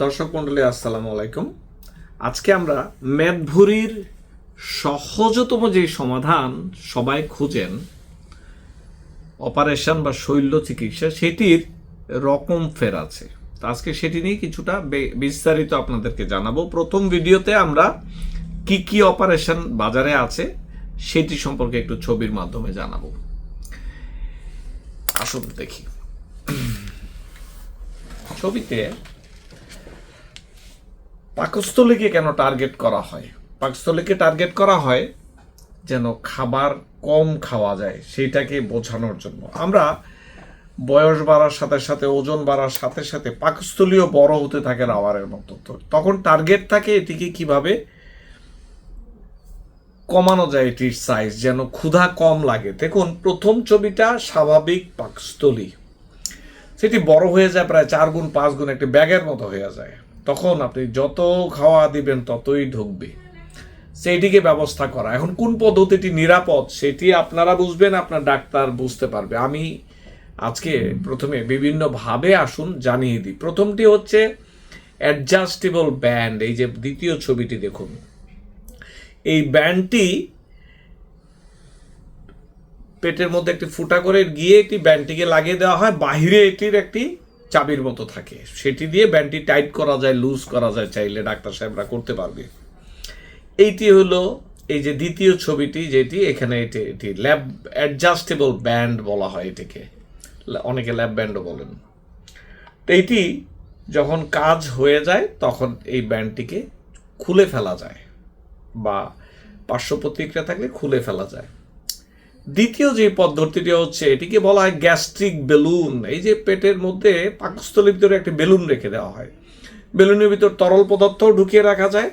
দর্শক মন্ডলী, আসসালামু আলাইকুম। আজকে আমরা মেদভুরির সহজতম যে সমাধান সবাই খুঁজেন, অপারেশন বা শৈল্য চিকিৎসা, সেটির রকম ফের আছে। তো আজকে সেটি নিয়ে কিছুটা বিস্তারিত আপনাদেরকে জানাব। প্রথম ভিডিওতে আমরা কি কি অপারেশন বাজারে আছে, সেটি সম্পর্কে একটু ছবির মাধ্যমে জানাব। আসুন দেখি। ছবিতে পাকস্থলীকে কেন টার্গেট করা হয়? পাকস্থলীকে টার্গেট করা হয় যেন খাবার কম খাওয়া যায়, সেইটাকে বোঝানোর জন্য। আমরা বয়স বাড়ার সাথে সাথে, ওজন বাড়ার সাথে সাথে পাকস্থলীয় বড় হতে থাকে রাবারের মতো। তো তখন টার্গেট থাকে এটিকে কীভাবে? কমানো যায় এটির সাইজ যেন ক্ষুধা কম লাগে। দেখুন, প্রথম ছবিটা স্বাভাবিক পাকস্থলী। সেটি বড় হয়ে যায়, প্রায় চার গুণ, পাঁচ গুণ, একটি ব্যাগের মতো হয়ে যায়। তখন আপনি যত খাওয়া দিবেন ততই ঢুকবে। সেইটিকে ব্যবস্থা করা। এখন কোন পদ্ধতিটি নিরাপদ, সেটি আপনারা বুঝবেন, আপনার ডাক্তার বুঝতে পারবে। আমি আজকে প্রথমে বিভিন্নভাবে আসুন জানিয়ে দিই। প্রথমটি হচ্ছে অ্যাডজাস্টেবল ব্যান্ড এই যে দ্বিতীয় ছবিটি দেখুন। এই ব্যান্ডটি পেটের মধ্যে একটি ফুটা করে গিয়ে একটি ব্যান্ডটিকে লাগিয়ে দেওয়া হয়। বাহিরে এটির একটি চাবির মতো থাকে। সেটি দিয়ে ব্যান্ডটি টাইট করা যায়, লুজ করা যায় চাইলে, ডাক্তার সাহেবরা করতে পারবে। এইটি হলো এই যে দ্বিতীয় ছবিটি, যেটি এখানে এটি এটি ল্যাব অ্যাডজাস্টেবল ব্যান্ড বলা হয় এটিকে। অনেকে ল্যাব ব্যান্ডও বলেন। তো এইটি যখন কাজ হয়ে যায়, তখন এই ব্যান্ডটিকে খুলে ফেলা যায় বা পার্শ্ব প্রতিক্রিয়া থাকলে খুলে ফেলা যায়। দ্বিতীয় যে পদ্ধতিটি হচ্ছে, এটিকে বলা হয় গ্যাস্ট্রিক বেলুন। এই যে পেটের মধ্যে পাকস্থলীর ভিতরে একটি বেলুন রেখে দেওয়া হয়। বেলুনের ভিতর তরল পদার্থও ঢুকিয়ে রাখা যায়,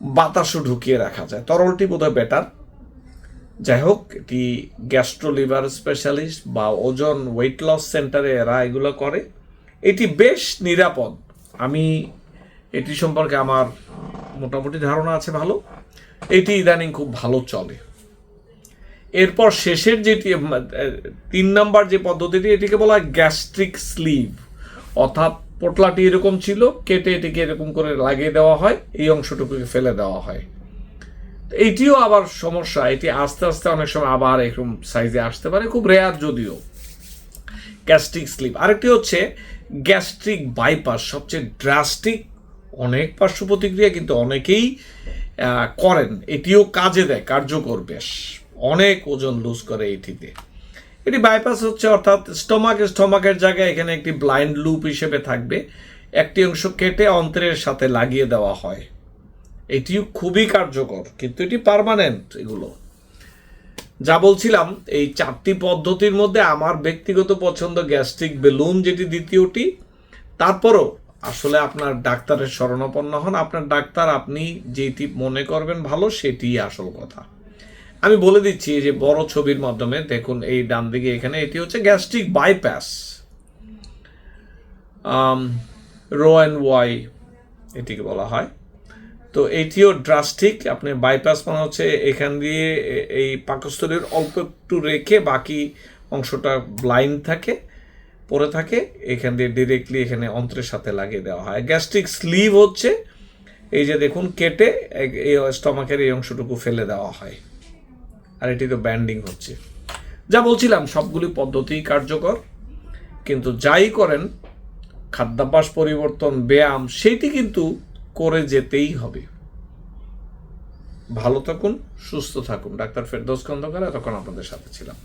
বাতাসও ঢুকিয়ে রাখা যায়। তরলটি বোধহয় বেটার যাই হোক, এটি গ্যাস্ট্রো লিভার স্পেশালিস্ট বা ওজন ওয়েট লস সেন্টারে এরা এগুলো করে। এটি বেশ নিরাপদ। আমি এটি সম্পর্কে আমার মোটামুটি ধারণা আছে ভালো। এটি ইদানিং খুব ভালো চলে। এরপর শেষের যেটি তিন নাম্বার যে পদ্ধতিটি, এটিকে বলা হয় গ্যাস্ট্রিক স্লিভ। অর্থাৎ পোটলাটি এরকম ছিল, কেটে এটিকে এরকম করে লাগিয়ে দেওয়া হয়, এই অংশটুকুকে ফেলে দেওয়া হয়। এইটিও আবার সমস্যা, এটি আস্তে আস্তে অনেক সময় আবার এরকম সাইজে আসতে পারে, খুব রেয়ার যদিও। গ্যাস্ট্রিক স্লিপ আরেকটি হচ্ছে গ্যাস্ট্রিক বাইপাস, সবচেয়ে ড্রাস্টিক অনেক পার্শ্ব প্রতিক্রিয়া কিন্তু অনেকেই করেন। এটিও কাজে দেয়, কার্যকর, বেশ। অনেক ওজন লুজ করে এটিতে। এটি বাইপাস হচ্ছে, অর্থাৎ স্টোমাক স্টোমাকের জায়গায় এখানে একটি ব্লাইন্ড লুপ হিসেবে থাকবে। একটি অংশ কেটে অন্ত্রের সাথে লাগিয়ে দেওয়া হয়। এটিও খুবই কার্যকর, কিন্তু এটি পার্মানেন্ট এগুলো। যা বলছিলাম, এই চারটি পদ্ধতির মধ্যে আমার ব্যক্তিগত পছন্দ গ্যাস্ট্রিক বেলুন যেটি দ্বিতীয়টি। তারপরও আসলে আপনার ডাক্তারের শরণাপন্ন হন। আপনার ডাক্তার আপনি যেটি মনে করবেন ভালো, সেটিই আসল কথা। আমি বলে দিচ্ছি যে বড় ছবির মাধ্যমে দেখুন এই ডান দিকে এখানে, এটি হচ্ছে গ্যাস্ট্রিক বাইপাস। রো অ্যান্ড ওয়াই এটিকে বলা হয়। তো এটিও ড্রাস্টিক আপনি বাইপাস মানে হচ্ছে এখান দিয়ে এই পাকস্থলীর অল্প একটু রেখে বাকি অংশটা ব্লাইন্ড থাকে, পড়ে থাকে, এখান দিয়ে ডিরেক্টলি এখানে অন্ত্রের সাথে লাগিয়ে দেওয়া হয়। গ্যাস্ট্রিক স্লিভ হচ্ছে, এই যে দেখুন কেটে এই স্টমাকের এই অংশটুকু ফেলে দেওয়া হয়। আর এটি তো ব্যান্ডিং হচ্ছে। যা বলছিলাম, সবগুলি পদ্ধতি কার্যকর, কিন্তু যাই করেন, খাদ্যাভ্যাস পরিবর্তন, ব্যায়াম, সেটি কিন্তু করে যেতেই হবে। ভালো থাকুন, সুস্থ থাকুন। ডাক্তার ফেরদোস খন্দকার, এতক্ষণ আপনাদের সাথে ছিলাম।